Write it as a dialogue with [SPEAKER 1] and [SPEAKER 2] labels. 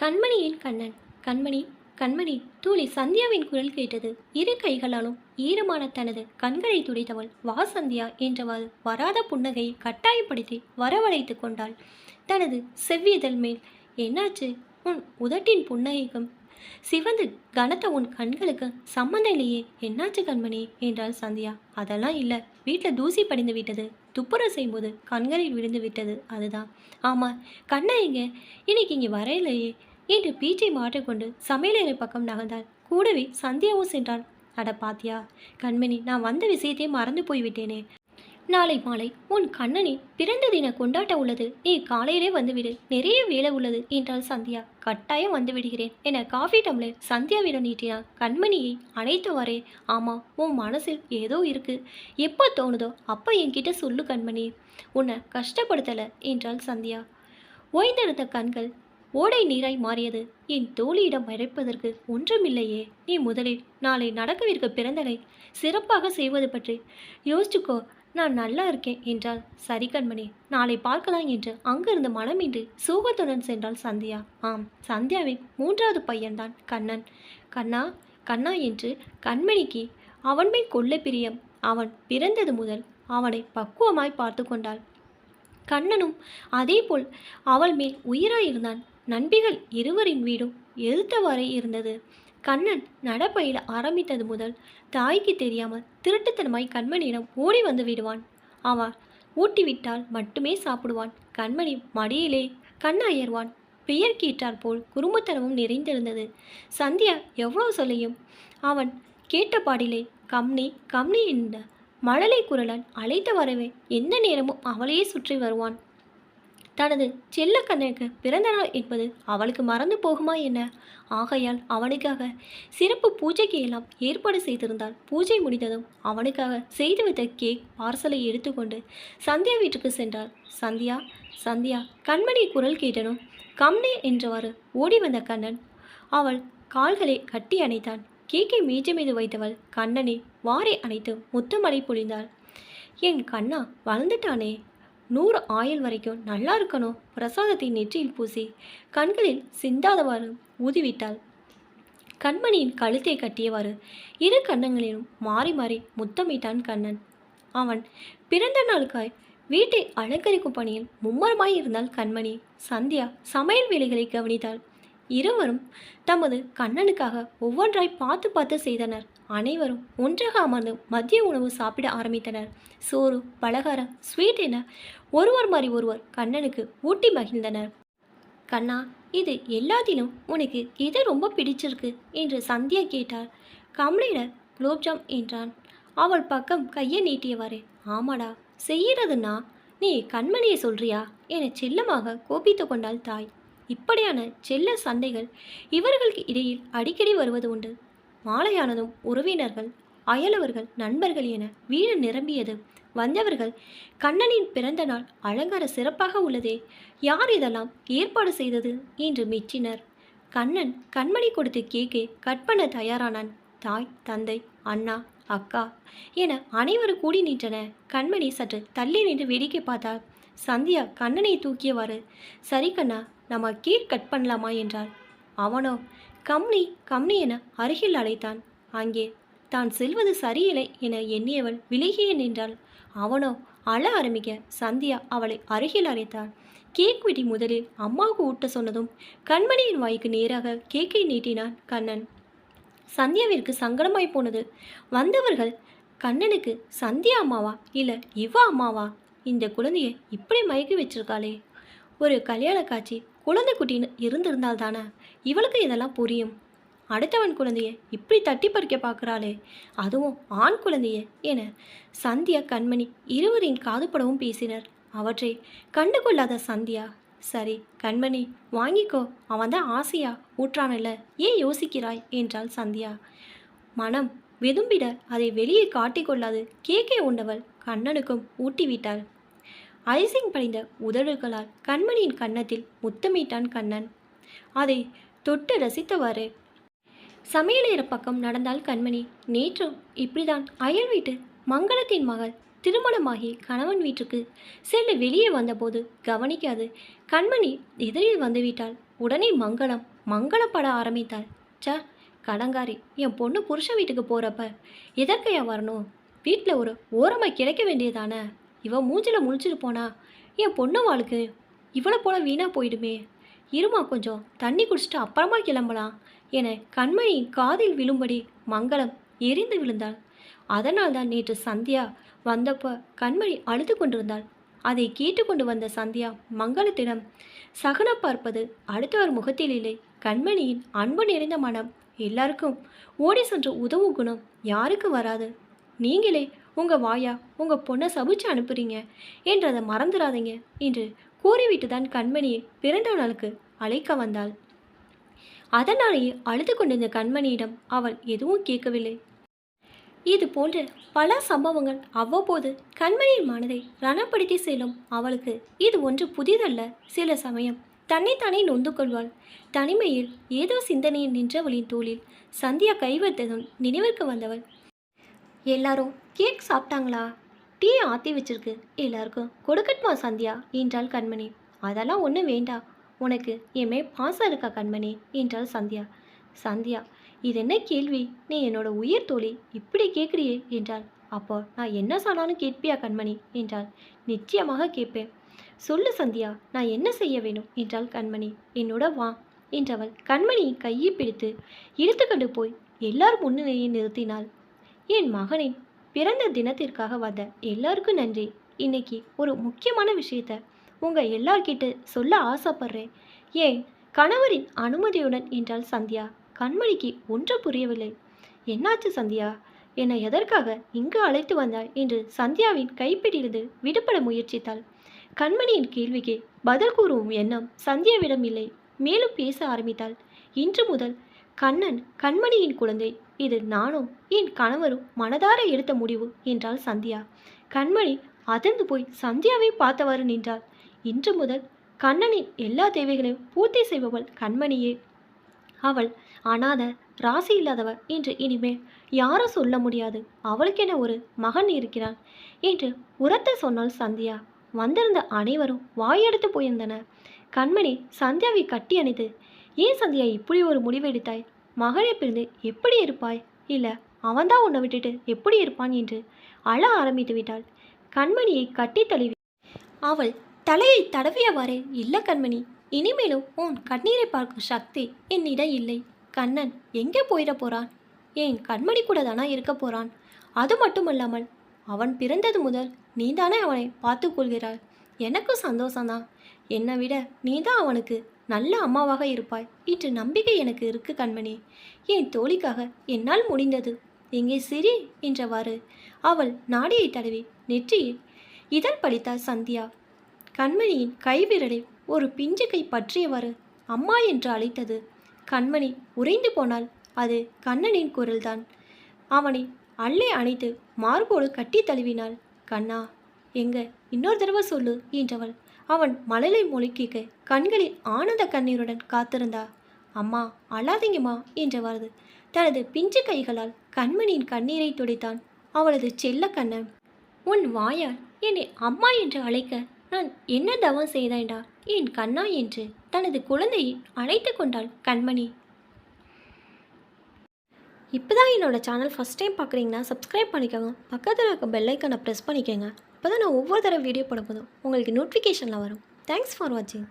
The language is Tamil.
[SPEAKER 1] கண்மணியின் கண்ணன். கண்மணி கண்மணி தூளி சந்தியாவின் குரல் கேட்டது. இரு கைகளாலும் ஈரமான தனது கண்களை துடைத்தவள் வா சந்தியா என்றவாறு வராத புன்னகையை கட்டாயப்படுத்தி வரவழைத்து கொண்டாள். தனது செவ்வியதழ் மேல் என்னாச்சு? உன் உதட்டின் புன்னகைக்கும் சிவந்து கனத்த உன் கண்களுக்கு சம்மந்தம் இல்லையே. என்னாச்சு கண்மணி? என்றாள் சந்தியா. அதெல்லாம் இல்லை. வீட்டில் தூசி படிந்து விட்டது. துப்புரவு செய்யும்போது கண்களில் விழுந்து விட்டது. அதுதான். ஆமாம் கண்ணா இங்கே இன்னைக்கு இங்கே வரையிலையே. என்று பீச்சை மாற்றிக்கொண்டு சமையலறை பக்கம் நகர்ந்தாள். கூடவே சந்தியாவும் சென்றாள். அட பாத்தியா கண்மணி நான் வந்த விஷயத்தையும் மறந்து போய்விட்டேனே. நாளை மாலை உன் கண்ணனின் பிறந்த தின கொண்டாட்டம் உள்ளது. நீ காலையிலே வந்துவிடு. நிறைய வேலை உள்ளது என்றாள் சந்தியா. கட்டாயம் வந்து விடுகிறேன் என காஃபி டம்ளர் சந்தியாவிடம் நீட்டினான் கண்மணியை அணைத்தவாறே ஆமாம் உன் மனசில் ஏதோ இருக்கு. எப்போ தோணுதோ அப்போ என்கிட்ட சொல்லு கண்மணி. உன்னை கஷ்டப்படுத்தலை என்றாள் சந்தியா. ஓய்ந்தெடுத்த கண்கள் ஓடை நீராய் மாறியது. என் தோழியிடம் மறைப்பதற்கு ஒன்றுமில்லையே. நீ முதலில் நாளை நடக்கவிருக்க பிறந்தலை சிறப்பாக செய்வது பற்றி யோசிச்சுக்கோ. நான் நல்லா இருக்கேன் என்றாள் சரி கண்மணி நாளை பார்க்கலாம் என்று அங்கிருந்து மனமின்றி சோகத்துடன் சென்றாள் சந்தியா. ஆம் சந்தியாவின் மூன்றாவது பையன்தான் கண்ணன். கண்ணா கண்ணா என்று கண்மணிக்கு அவன் மேல் கொள்ள பிரியம். அவன் பிறந்தது முதல் அவனை பக்குவமாய் பார்த்து கொண்டாள். கண்ணனும் அதேபோல் அவள் மேல் உயிராயிருந்தான். நண்பிகள் இருவரின் வீடும் எழுத்தவாறே இருந்தது. கண்ணன் நடப்பயில ஆரம்பித்தது முதல் தாய்க்கு தெரியாமல் திருட்டுத்தனமாய் கண்மணியிடம் ஓடி வந்து விடுவான். அவன் ஊட்டிவிட்டால் மட்டுமே சாப்பிடுவான். கண்மணி மடியிலே கண்ணாயர்வான் பெயர் கேட்டார் போல் குறும்புத்தனமும் நிறைந்திருந்தது. சந்தியா எவ்வளோ சொல்லியும்? அவன் கேட்ட பாடிலே கம்னி கம்னி என்ற மழலை குரலன் அழைத்த வரவே எந்த நேரமும் அவளையே சுற்றி வருவான். தனது செல்ல கண்ணனுக்கு பிறந்த நாள் என்பது அவளுக்கு மறந்து போகுமா என்ன? ஆகையால் அவனுக்காக சிறப்பு பூஜைக்கு எல்லாம் ஏற்பாடு செய்திருந்தாள் பூஜை முடிந்ததும் அவனுக்காக செய்து வைத்த கேக் பார்சலை எடுத்துக்கொண்டு சந்தியா வீட்டுக்கு சென்றாள். சந்தியா சந்தியா கண்மணி குரல் கேட்டனும். கம்னே என்றவாறு ஓடி வந்த கண்ணன். அவள் கால்களை கட்டி அணைத்தான். கேக்கை மேஜை மீது வைத்தவள் கண்ணனை வாரி அணைத்து முத்தமலை பொழிந்தாள் என் கண்ணா வளர்ந்துட்டானே? நூறு ஆயுள் வரைக்கும் நல்லா இருக்கணும். பிரசாதத்தை நெற்றியில் பூசி கண்களில் சிந்தாதவாறு ஊதிவிட்டாள். கண்மணியின் கழுத்தை கட்டியவாறு இரு கண்ணங்களிலும் மாறி மாறி முத்தமிட்டான் கண்ணன். அவன் பிறந்த நாளுக்காய் வீட்டை அலங்கரிக்கும் பணியில் மும்மரமாய் இருந்தாள் கண்மணி. சந்தியா சமையல் வேலைகளை கவனித்தாள். இருவரும் தமது கண்ணனுக்காக ஒவ்வொன்றாய் பார்த்து பார்த்து செய்தனர். அனைவரும் ஒன்றாக அமர்ந்து மதிய உணவு சாப்பிட ஆரம்பித்தனர். சோறு பலகாரம் ஸ்வீட் என ஒருவர் மாறி ஒருவர் கண்ணனுக்கு ஊட்டி மகிழ்ந்தனர். கண்ணா இது எல்லாத்திலும் உனக்கு எது ரொம்ப பிடிச்சிருக்கு? என்று சந்தியா கேட்டார். கமலிட குலோப்ஜாம் என்றான். அவள் பக்கம் கையை நீட்டியவாறு. ஆமாடா செய்யறதுன்னா நீ கண்மணியை சொல்றியா? என செல்லமாக கோபித்து கொண்டாள் தாய். இப்படியான செல்ல சண்டைகள் இவர்களுக்கு இடையில் அடிக்கடி வருவது உண்டு. மாலையானதும் உறவினர்கள் அயலவர்கள் நண்பர்கள் என வீடு நிரம்பியது. வந்தவர்கள் கண்ணனின் பிறந்த நாள் அலங்கார சிறப்பாக உள்ளதே யார் இதெல்லாம் ஏற்பாடு செய்தது என்று மெச்சினர். கண்ணன் கண்மணி கொடுத்து கேக்கை கட் பண்ண தயாரானான். தாய் தந்தை அண்ணா அக்கா என அனைவரும் கூடி நின்றன. கண்மணி சற்று தள்ளி நின்று வேடிக்கை பார்த்தாள். சந்தியா கண்ணனை தூக்கியவாறு சரி கண்ணா நம்ம கீழ் கட் பண்ணலாமா என்றாள். அவனோ கம்னி கம்னி என அருகில் அழைத்தான். அங்கே தான் செல்வது சரியில்லை என எண்ணியவள் விலகிய நின்றாள். அவனோ அழ ஆரம்பிக்க சந்தியா அவளை அருகில் அழைத்தாள். கேக் வெட்டி முதலில் அம்மாவுக்கு ஊட்ட சொன்னதும் கண்மணியின் வாய்க்கு நேராக கேக்கை நீட்டினான் கண்ணன். சந்தியாவிற்கு சங்கடமாய் போனது வந்தவர்கள் கண்ணனுக்கு சந்தியா அம்மாவா இல்லை இவா அம்மாவா? இந்த குழந்தைய இப்படி மயக்கி வச்சிருக்காளே. ஒரு கல்யாண காட்சி குழந்தை குட்டின்னு இருந்திருந்தால் தானே இவளுக்கு இதெல்லாம் புரியும். அடுத்தவன் குழந்தைய இப்படி தட்டி பறிக்க பார்க்குறாளே. அதுவும் ஆண் குழந்தைய என சந்தியா கண்மணி இருவரின் காதுபடவும் பேசினர். அவற்றை கண்டுகொள்ளாத சந்தியா சரி கண்மணி வாங்கிக்கோ அவன் தான் ஆசையா ஊற்றானல்ல ஏன் யோசிக்கிறாய்? என்றாள் சந்தியா. மனம் வெதும்பிட அதை வெளியே காட்டிக்கொள்ளாது கேக்கே உண்டவள் கண்ணனுக்கும் ஊட்டிவிட்டாள். ஐசிங் படிந்த உதடுகளால் கண்மணியின் கன்னத்தில் முத்தமிட்டான் கண்ணன். அதை தொட்டு ரசித்தவாறு சமையலேற பக்கம் நடந்தால் கண்மணி. நேற்றும் இப்படிதான் அயல் வீட்டு மங்களத்தின் மகள் திருமணமாகி கணவன் வீட்டுக்கு செல்ல வெளியே வந்தபோது கவனிக்காது கண்மணி எதிரில் வந்துவிட்டாள். உடனே மங்களம் மங்களப்பட ஆரம்பித்தாள். ச்ச கடங்காரி என் பொண்ணு புருஷன் வீட்டுக்கு போகிறப்ப எதற்கையா வரணும்? வீட்டில் ஒரு ஓரமாக கிடைக்க வேண்டியதானே இவன் மூஞ்சில் முழிச்சிட்டு போனா என் பொண்ணு வாழ்க்கை இவளை போல வீணாக போயிடுமே. இருமா கொஞ்சம் தண்ணி குடிச்சிட்டு அப்புறமா கிளம்பலாம் என கண்மணியின் காதில் விழும்படி மங்களம் எரிந்து விழுந்தாள். அதனால்தான் நேற்று சந்தியா வந்தப்போ கண்மணி அழுது கொண்டிருந்தாள். அதை கேட்டுக்கொண்டு வந்த சந்தியா மங்களத்திடம் சகன பார்ப்பது அடுத்தவர் முகத்தில் இல்லை. கண்மணியின் அன்பு நிறைந்த மனம். எல்லாருக்கும் ஓடி சென்று உதவும் குணம் யாருக்கு வராது. நீங்களே உங்கள் வாயா உங்கள் பொண்ணை சபிச்சு அனுப்புறீங்க. என்றதை மறந்துடாதீங்க என்று கூறிவிட்டு தான் கண்மணியை பிறந்த நாளுக்கு அழைக்க வந்தாள். அதனாலேயே அழுது கொண்டிருந்த கண்மணியிடம் அவள் எதுவும் கேட்கவில்லை. இது போன்ற பல சம்பவங்கள் அவ்வப்போது கண்மணியின் மனதை ரணப்படுத்தி செல்லும் அவளுக்கு இது ஒன்று புதிதல்ல. சில சமயம் தன்னைத்தானே நொந்து கொள்வாள். தனிமையில் ஏதோ சிந்தனையில் நின்றவளின் தோளில் சந்தியா கைவத்ததும் நினைவிற்கு வந்தவள் எல்லாரும் கேக் சாப்பிட்டாங்களா? டீ ஆற்றி வச்சிருக்கு. எல்லாருக்கும் கொடுக்கட்டுமா சந்தியா? என்றாள் கண்மணி. அதெல்லாம் ஒன்றும் வேண்டாம் உனக்கு என் மே பாசம் இருக்கா கண்மணி? என்றாள் சந்தியா. சந்தியா இது என்ன கேள்வி? நீ என்னோட உயிர் தோழி. இப்படி கேட்குறியே என்றாள். அப்போ நான் என்ன சொன்னாலும் கேட்பியா கண்மணி? என்றாள். நிச்சயமாக கேட்பேன். சொல்லு சந்தியா நான் என்ன செய்ய வேணும்? என்றாள் கண்மணி. என்னோட வா என்றவள் கண்மணியை கையை பிடித்து இழுத்துக்கொண்டு போய் எல்லார் முன்னிலையை நிறுத்தினாள். என் மகனின் பிறந்த தினத்திற்காக வந்த எல்லாருக்கும் நன்றி. இன்னைக்கு ஒரு முக்கியமான விஷயத்த உங்கள் எல்லார்கிட்ட சொல்ல ஆசைப்படுறேன். ஏன்? கணவரின் அனுமதியுடன் என்றாள் சந்தியா. கண்மணிக்கு ஒன்று புரியவில்லை. என்னாச்சு சந்தியா? என்னை எதற்காக இங்கு அழைத்து வந்தாய்? என்று சந்தியாவின் கைப்பிடியிலிருந்து விடுபட முயற்சித்தாள். கண்மணியின் கேள்விக்கு பதில் கூறும் எண்ணம் சந்தியாவிடம் இல்லை. மேலும் பேச ஆரம்பித்தாள். இன்று முதல் கண்ணன் கண்மணியின் குழந்தை. இது நானும் என் கணவரும் மனதார எடுத்த முடிவு என்றாள் சந்தியா. கண்மணி அதிர்ந்து போய் சந்தியாவை பார்த்தவாறு நின்றாள். இன்று முதல் கண்ணனின் எல்லா தேவைகளையும் பூர்த்தி செய்பவள் கண்மணியே. அவள் அனாத ராசி இல்லாதவள் என்று இனிமேல் யாரும் சொல்ல முடியாது. அவளுக்கென ஒரு மகன் இருக்கிறான் என்று உரத்த சொன்னாள் சந்தியா. வந்திருந்த அனைவரும் வாயெடுத்து போயிருந்தனர். கண்மணி சந்தியாவை கட்டி அணைத்து ஏன் சந்தியா இப்படி ஒரு முடிவு எடுத்தாய்? மகனை பிரிந்து எப்படி இருப்பாய்? இல்லை அவன்தான் உன்னை விட்டுட்டு எப்படி இருப்பான் என்று அழ ஆரம்பித்து விட்டாள். கண்மணியை கட்டி தழுவி. அவள் தலையை தடவியவாறே இல்லை கண்மணி இனிமேலும் உன் கண்ணீரை பார்க்கும் சக்தி என்னிடம் இல்லை. கண்ணன் எங்கே போயிட போறான்? ஏன் கண்மணி கூட தானா இருக்க போறான்? அது மட்டுமல்லாமல் அவன் பிறந்தது முதல் நீ தானே அவனை பார்த்து கொள்கிறாய். எனக்கும் சந்தோஷம்தான். என்னை விட நீ தான் அவனுக்கு நல்ல அம்மாவாக இருப்பாய் இன்று நம்பிக்கை எனக்கு இருக்கு கண்மணி. என் தோழிக்காக என்னால் முடிந்தது. எங்கே சிரி என்றவாறு அவள் நாடியை தடவி நெற்றியில் இதழ் படித்தாள் சந்தியா. கண்மணியின் கைவிரலை ஒரு பிஞ்சு கை பற்றியவாறு அம்மா என்று அழைத்தது. கண்மணி உறைந்து போனால் அது கண்ணனின் குரல்தான். அவனை அள்ளே அணைத்து மார்போடு கட்டி தழுவினாள். கண்ணா எங்க? இன்னொரு தடவை சொல்லு என்றவள். அவன் மழலை மொழிக்க கண்களில் ஆனந்த கண்ணீருடன் காத்திருந்தா. அம்மா அழாதீங்கம்மா என்றவாறு. தனது பிஞ்சு கைகளால் கண்மணியின் கண்ணீரை துடைத்தான் அவளது செல்ல கண்ணன். உன் வாயால் என்னை அம்மா என்று அழைக்க நான் என்ன தவம் செய்தேன்டா என் கண்ணா என்று தனது குழந்தையை அழைத்து கொண்டாள் கண்மணி. இப்போதான் என்னோட சேனல் ஃபஸ்ட் டைம் பார்க்குறீங்கன்னா சப்ஸ்கிரைப் பண்ணிக்கோங்க. பக்கத்தில் இருக்க பெல்லைக்கனை ப்ரெஸ் பண்ணிக்கோங்க. அப்போ தான் நான் ஒவ்வொரு தடவை வீடியோ போடும்போதும் உங்களுக்கு நோட்டிஃபிகேஷனில் வரும். தேங்க்ஸ் ஃபார் வாட்சிங்